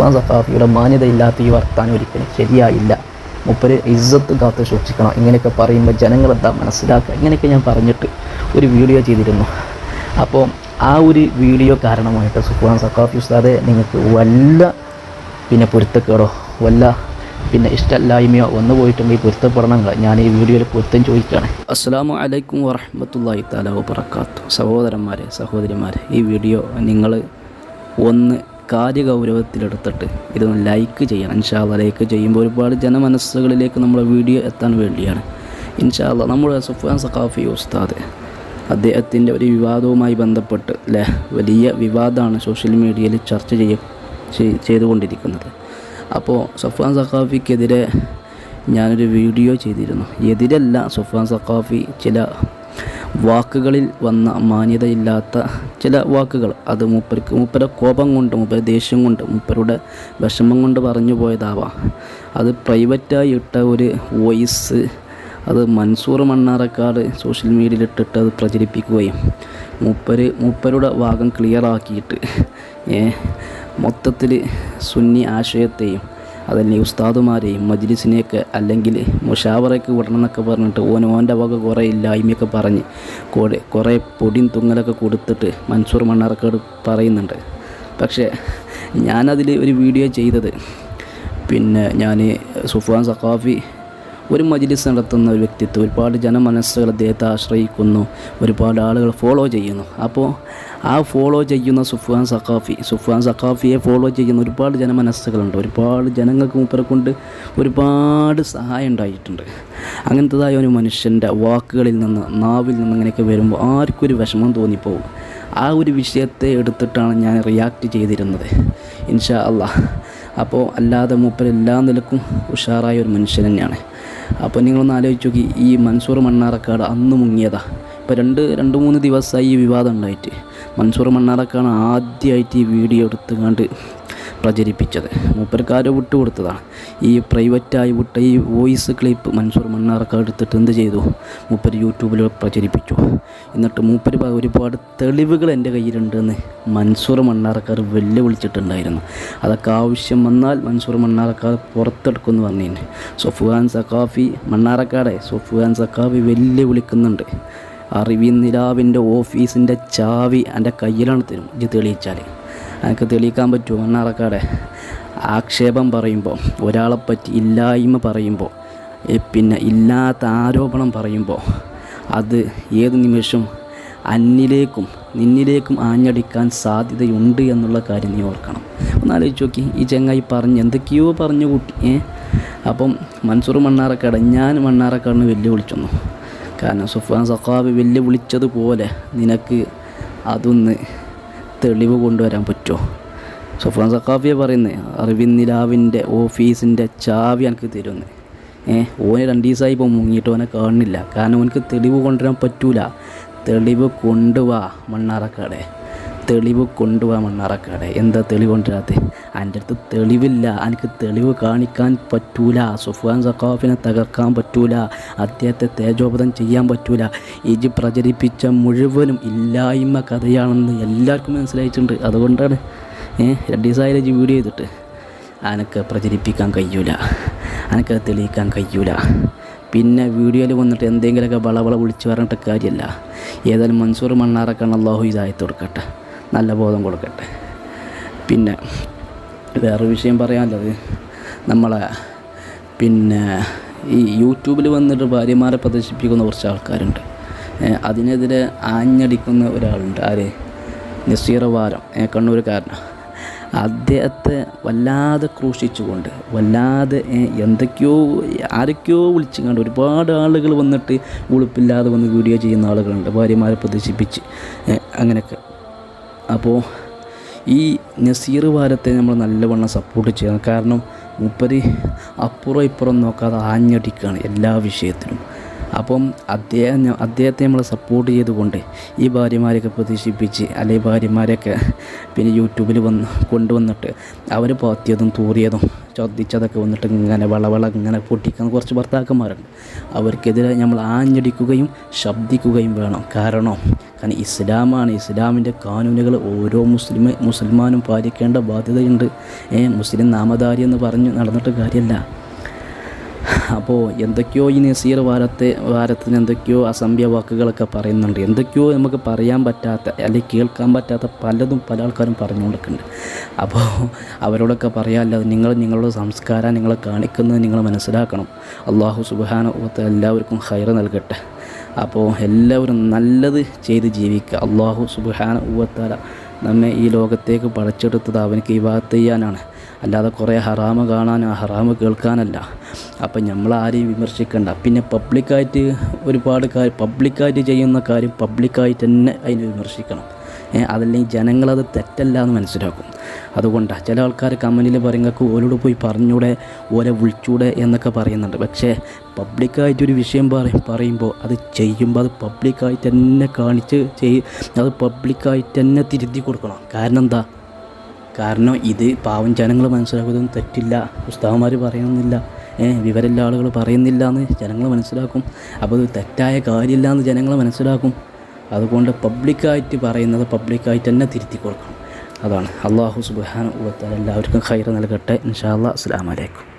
സുഫാൻ സഖാഫിയുടെ മാന്യതയില്ലാത്ത ഈ വർത്താനം ഒരിക്കലും ശരിയായില്ല. മുപ്പര് ഇജ്ജത്ത് കാത്ത് സൂക്ഷിക്കണം. ഇങ്ങനെയൊക്കെ പറയുമ്പോൾ ജനങ്ങളെന്താ മനസ്സിലാക്കുക? ഇങ്ങനെയൊക്കെ ഞാൻ പറഞ്ഞിട്ട് ഒരു വീഡിയോ ചെയ്തിരുന്നു. അപ്പോൾ ആ ഒരു വീഡിയോ കാരണമായിട്ട് സുഖാൻ സഖാഫി ഉസ്താദെ നിങ്ങൾക്ക് വല്ല പിന്നെ പൊരുത്തക്കേടോ? വല്ല പിന്നെ ഇഷ്ടമല്ലായ്മയോ? വന്നു പോയിട്ടുണ്ടെങ്കിൽ പൊരുത്തപ്പെടണം ഞാൻ ഈ വീഡിയോയിൽ പൊരുത്തം ചോദിക്കുകയാണ് അസ്സാം അലൈക്കും വറഹമത്തല്ലാഹി താല വബർക്കാത്തു സഹോദരന്മാരെ സഹോദരിമാരെ ഈ വീഡിയോ നിങ്ങൾ ഒന്ന് കാര്യഗൗരവത്തിലെടുത്തിട്ട് ഇതൊന്ന് ലൈക്ക് ചെയ്യണം. ഇൻഷാല്ല ലൈക്ക് ചെയ്യുമ്പോൾ ഒരുപാട് ജനമനസ്സുകളിലേക്ക് നമ്മുടെ വീഡിയോ എത്താൻ വേണ്ടിയാണ്. ഇൻഷാല്ല നമ്മുടെ സുഫാൻ സഖാഫി ഉസ്താദ് അദ്ദേഹത്തിന്റെ ഒരു വിവാദവുമായി ബന്ധപ്പെട്ട് അല്ലേ വലിയ വിവാദമാണ് സോഷ്യൽ മീഡിയയിൽ ചർച്ച ചെയ്യ ചെയ്- ചെയ്തുകൊണ്ടിരിക്കുന്നത്. അപ്പോൾ സഫാൻ സഖാഫിക്കെതിരെ ഞാനൊരു വീഡിയോ ചെയ്തിരുന്നു. എതിരല്ല സുഫാൻ സഖാഫി ചില വാക്കുകളിൽ വന്ന മാന്യതയില്ലാത്ത ചില വാക്കുകൾ. അത് മൂപ്പർക്ക് മൂപ്പര കോപം കൊണ്ട് മൂപ്പര ദേഷ്യം കൊണ്ട് മൂപ്പരുടെ വിഷമം കൊണ്ട് പറഞ്ഞു പോയതാവാം. അത് പ്രൈവറ്റായി ഇട്ട ഒരു വോയിസ് അത് മൻസൂർ മണ്ണാറക്കാട് സോഷ്യൽ മീഡിയയിൽ ഇട്ടിട്ട് അത് പ്രചരിപ്പിക്കുകയും മൂപ്പര് മൂപ്പരുടെ ഭാഗം ക്ലിയർ ആക്കിയിട്ട് മൊത്തത്തിൽ സുന്നി ആശയത്തെയും അതല്ലെങ്കിൽ ഉസ്താദുമാരെയും മജ്ലിസിനെയൊക്കെ അല്ലെങ്കിൽ മുഷാവറയ്ക്ക് വിടണം എന്നൊക്കെ പറഞ്ഞിട്ട് ഓൻ ഓന്റെ വക കുറേ ഇല്ലായ്മയൊക്കെ പറഞ്ഞ് കൂടെ കുറേ പൊടിയും തുങ്ങലൊക്കെ കൊടുത്തിട്ട് മൻസൂർ മണ്ണാർക്കാട് പറയുന്നുണ്ട്. പക്ഷേ ഞാനതിൽ ഒരു വീഡിയോ ചെയ്തത് പിന്നെ ഞാൻ സുഫാൻ സഖാഫി ഒരു മജ്ലിസ് നടത്തുന്ന ഒരു വ്യക്തിത്വം. ഒരുപാട് ജനമനസ്സുകൾ അദ്ദേഹത്തെ ആശ്രയിക്കുന്നു. ഒരുപാട് ആളുകൾ ഫോളോ ചെയ്യുന്നു. അപ്പോൾ ആ ഫോളോ ചെയ്യുന്ന സുഫാൻ സഖാഫി സുഫാൻ സഖാഫിയെ ഫോളോ ചെയ്യുന്ന ഒരുപാട് ജനമനസ്സുകളുണ്ട്. ഒരുപാട് ജനങ്ങൾക്ക് മൂപ്പരെ കൊണ്ട് ഒരുപാട് സഹായം ഉണ്ടായിട്ടുണ്ട്. അങ്ങനത്തേതായ ഒരു മനുഷ്യന്റെ വാക്കുകളിൽ നിന്ന് നാവിൽ നിന്ന് ഇങ്ങനെയൊക്കെ വരുമ്പോൾ ആർക്കും ഒരു വിഷമം തോന്നിപ്പോകും. ആ ഒരു വിഷയത്തെ എടുത്തിട്ടാണ് ഞാൻ റിയാക്ട് ചെയ്തിരുന്നത്. ഇൻഷാ അള്ളാഹ്. അപ്പോൾ അല്ലാതെ മൂപ്പർ എല്ലാ നിലക്കും ഉഷാറായ ഒരു മനുഷ്യൻ തന്നെയാണ്. അപ്പോൾ നിങ്ങളൊന്ന് ആലോചിച്ച് നോക്കി ഈ മൻസൂർ മണ്ണാറക്കാട് അന്ന് മുങ്ങിയതാ. ഇപ്പോൾ രണ്ട് രണ്ട് മൂന്ന് ദിവസമായി ഈ വിവാദം ഉണ്ടായിട്ട്. മൻസൂർ മണ്ണാറക്കാണ് ആദ്യമായിട്ട് ഈ വീഡിയോ എടുത്ത് കണ്ട് പ്രചരിപ്പിച്ചത്. മൂപ്പർക്കാരോ വിട്ടു കൊടുത്തതാണ് ഈ പ്രൈവറ്റായി വിട്ട ഈ വോയിസ് ക്ലിപ്പ് മൻസൂർ മണ്ണാറക്കാട് എടുത്തിട്ട് എന്ത് ചെയ്തു? മൂപ്പർ യൂട്യൂബിൽ പ്രചരിപ്പിച്ചു. എന്നിട്ട് മൂപ്പർ ഒരുപാട് തെളിവുകൾ എന്റെ കയ്യിലുണ്ടെന്ന് മൻസൂർ മണ്ണാർക്കാർ വെല്ലുവിളിച്ചിട്ടുണ്ടായിരുന്നു. അതൊക്കെ ആവശ്യം വന്നാൽ മൻസൂർ മണ്ണാർക്കാർ പുറത്തെടുക്കുമെന്ന് പറഞ്ഞു സൊഫുഖാൻ സഖാഫി മണ്ണാറക്കാടെ സൊഫുഖാൻ സഖാഫി വെല്ലുവിളിക്കുന്നുണ്ട്. അറിവിൻ നിലാവിന്റെ ഓഫീസിന്റെ ചാവി എന്റെ കയ്യിലാണ് തരും. ഇത് തെളിയിച്ചാൽ എനിക്ക് തെളിയിക്കാൻ പറ്റുമോ? മണ്ണാറക്കാടെ ആക്ഷേപം പറയുമ്പോൾ ഒരാളെപ്പറ്റി ഇല്ലായ്മ പറയുമ്പോൾ പിന്നെ ഇല്ലാത്ത ആരോപണം പറയുമ്പോൾ അത് ഏത് നിമിഷം അന്നിലേക്കും നിന്നിലേക്കും ആഞ്ഞടിക്കാൻ സാധ്യതയുണ്ട് എന്നുള്ള കാര്യം നീ ഓർക്കണം. ഒന്ന് ആലോചിച്ച് നോക്കി. ഈ ചെങ്ങായി പറഞ്ഞ് എന്തൊക്കെയോ പറഞ്ഞു കൂട്ടി ഏ? അപ്പം മൻസൂർ മണ്ണാറക്കാട് ഞാൻ മണ്ണാറക്കാടിന് വെല്ലുവിളിച്ചൊന്നു. കാരണം സുഫാൻ സഖാബ് വെല്ലുവിളിച്ചതുപോലെ നിനക്ക് അതൊന്ന് തെളിവ് കൊണ്ടുവരാൻ പറ്റുമോ? സുഫാൻ സഖാഫിയെ പറയുന്നത് അറിവിൻ നിലാവിന്റെ ഓഫീസിന്റെ ചാവി എനിക്ക് തരുമെന്ന്. ഏ ഓന് രണ്ട് ദിവസമായി ഇപ്പോൾ മുങ്ങിയിട്ട് ഓനെ കാണുന്നില്ല. കാരണം ഓനക്ക് തെളിവ് കൊണ്ടുവരാൻ പറ്റൂല. തെളിവ് കൊണ്ടുവാ മണ്ണാറക്കാടെ തെളിവ് കൊണ്ടുപോകാൻ മണ്ണാറക്കാടെ എന്താ തെളിവ് കൊണ്ടുവരാത്തെ? എന്റെ അടുത്ത് തെളിവില്ല. എനിക്ക് തെളിവ് കാണിക്കാൻ പറ്റൂല. സുഫാൻ സഖാഫിനെ തകർക്കാൻ പറ്റൂല. അദ്ദേഹത്തെ തേജോപതം ചെയ്യാൻ പറ്റൂല. ഇജ് പ്രചരിപ്പിച്ച മുഴുവനും ഇല്ലായ്മ കഥയാണെന്ന് എല്ലാവർക്കും മനസ്സിലായിട്ടുണ്ട്. അതുകൊണ്ടാണ് ഏഹ് രണ്ട് ദിവസമായാലും വീഡിയോ ചെയ്തിട്ട്. അനക്ക് പ്രചരിപ്പിക്കാൻ കഴിയൂല. അനക്കത് തെളിയിക്കാൻ കഴിയൂല. പിന്നെ വീഡിയോയിൽ വന്നിട്ട് എന്തെങ്കിലുമൊക്കെ വളവള വിളിച്ച് പറഞ്ഞിട്ട് കാര്യമല്ല. ഏതായാലും മൻസൂർ മണ്ണാറക്കാണ് അള്ളാഹു ഇതായി കൊടുക്കട്ടെ. നല്ല ബോധം കൊടുക്കട്ടെ. പിന്നെ വേറെ വിഷയം പറയാനുള്ളത് നമ്മളെ പിന്നെ ഈ യൂട്യൂബിൽ വന്നിട്ട് ഭാര്യമാരെ പ്രദർശിപ്പിക്കുന്ന കുറച്ച് ആൾക്കാരുണ്ട്. അതിനെതിരെ ആഞ്ഞടിക്കുന്ന ഒരാളുണ്ട്. ആര്? നസീറ വാരം. കണ്ണൂരുകാരനാണ് അദ്ദേഹത്തെ വല്ലാതെ ക്രൂശിച്ചുകൊണ്ട് വല്ലാതെ എന്തൊക്കെയോ ആരൊക്കെയോ വിളിച്ചുകൊണ്ട് ഒരുപാട് ആളുകൾ വന്നിട്ട് ഉളുപ്പില്ലാതെ വന്ന് വീഡിയോ ചെയ്യുന്ന ആളുകളുണ്ട്. ഭാര്യമാരെ പ്രദർശിപ്പിച്ച് അങ്ങനെയൊക്കെ. അപ്പോൾ ഈ നസീർ വാരത്തെ നമ്മൾ നല്ലവണ്ണം സപ്പോർട്ട് ചെയ്യണം. കാരണം മൂപ്പര് അപ്പുറം ഇപ്പുറം നോക്കാതെ ആഞ്ഞടിക്കുകയാണ് എല്ലാ വിഷയത്തിലും. അപ്പം അദ്ദേഹം അദ്ദേഹത്തെ നമ്മൾ സപ്പോർട്ട് ചെയ്തുകൊണ്ട് ഈ ഭാര്യമാരെയൊക്കെ പ്രതീക്ഷിപ്പിച്ച് അല്ലെങ്കിൽ ഭാര്യമാരെയൊക്കെ പിന്നെ യൂട്യൂബിൽ വന്ന് കൊണ്ടുവന്നിട്ട് അവർ പാത്തിയതും തൂറിയതും ചോദിച്ചതൊക്കെ വന്നിട്ട് ഇങ്ങനെ വളവള ഇങ്ങനെ പൊട്ടിക്കുന്ന കുറച്ച് ഭർത്താക്കന്മാരുണ്ട്. അവർക്കെതിരെ നമ്മൾ ആഞ്ഞടിക്കുകയും ശബ്ദിക്കുകയും വേണം. കാരണം കാരണം ഇസ്ലാമാണ് ഇസ്ലാമിന്റെ കാനൂനുകൾ ഓരോ മുസ്ലിം മുസൽമാനും പാലിക്കേണ്ട ബാധ്യതയുണ്ട്. ഏ മുസ്ലിം നാമധാരി എന്ന് പറഞ്ഞ് നടന്നിട്ട് കാര്യമല്ല അപ്പോൾ എന്തൊക്കെയോ ഈ നസീർ വാരത്തെ വാരത്തിന് എന്തൊക്കെയോ അസംഭ്യ വാക്കുകളൊക്കെ പറയുന്നുണ്ട്. എന്തൊക്കെയോ നമുക്ക് പറയാൻ പറ്റാത്ത അല്ലെങ്കിൽ കേൾക്കാൻ പറ്റാത്ത പലതും പല ആൾക്കാരും പറഞ്ഞു കൊടുക്കുന്നുണ്ട് അപ്പോൾ അവരോടൊക്കെ പറയാമല്ലോ നിങ്ങൾ നിങ്ങളുടെ സംസ്കാരം നിങ്ങളെ കാണിക്കുന്നത് നിങ്ങൾ മനസ്സിലാക്കണം. അള്ളാഹു സുബാന എല്ലാവർക്കും ഹൈർ നൽകട്ടെ. അപ്പോൾ എല്ലാവരും നല്ലത് ചെയ്ത് ജീവിക്കുക. അള്ളാഹു സുബാന ഊവത്താല നമ്മെ ഈ ലോകത്തേക്ക് പടച്ചെടുത്തത് അവനക്ക് ഈ ഭാഗത്ത് ചെയ്യാനാണ്. അല്ലാതെ കുറേ ഹറാമ് കാണാൻ ഹറാമ് കേൾക്കാനല്ല. അപ്പം നമ്മൾ ആരെയും വിമർശിക്കണ്ട. പിന്നെ പബ്ലിക്കായിട്ട് ഒരുപാട് കാര്യം പബ്ലിക്കായിട്ട് ചെയ്യുന്ന കാര്യം പബ്ലിക്കായിട്ട് തന്നെ അതിനെ വിമർശിക്കണം. അതല്ലെങ്കിൽ ജനങ്ങളത് തെറ്റല്ല എന്ന് മനസ്സിലാക്കും. അതുകൊണ്ടാണ് ചില ആൾക്കാർ കമന്റിൽ പറയുന്നൊക്കെ ഓരോട് പോയി പറഞ്ഞൂടെ ഓരെ വിളിച്ചൂടെ എന്നൊക്കെ പറയുന്നുണ്ട്. പക്ഷേ പബ്ലിക്കായിട്ട് ഒരു വിഷയം പറയും പറയുമ്പോൾ അത് ചെയ്യുമ്പോൾ അത് പബ്ലിക്കായിട്ട് തന്നെ കാണിച്ച് ചെയ് അത് പബ്ലിക്കായിട്ട് തന്നെ തിരുത്തി കൊടുക്കണം. കാരണം എന്താ? കാരണം ഇത് പാവം ജനങ്ങൾ മനസ്സിലാക്കുന്നതും തെറ്റില്ല. ഉസ്താവന്മാർ പറയുന്നില്ല വിവരമില്ല ആളുകൾ പറയുന്നില്ല എന്ന് ജനങ്ങൾ മനസ്സിലാക്കും. അപ്പോൾ അത് തെറ്റായ കാര്യമില്ല എന്ന് ജനങ്ങൾ മനസ്സിലാക്കും. അതുകൊണ്ട് പബ്ലിക്കായിട്ട് പറയുന്നത് പബ്ലിക്കായിട്ട് തന്നെ തിരുത്തി കൊടുക്കണം. അതാണ്. അള്ളാഹു സുബാന എല്ലാവർക്കും ഖൈർ നൽകട്ടെ. ഇൻഷാ അല്ലാ അസ്സാം വലൈക്കും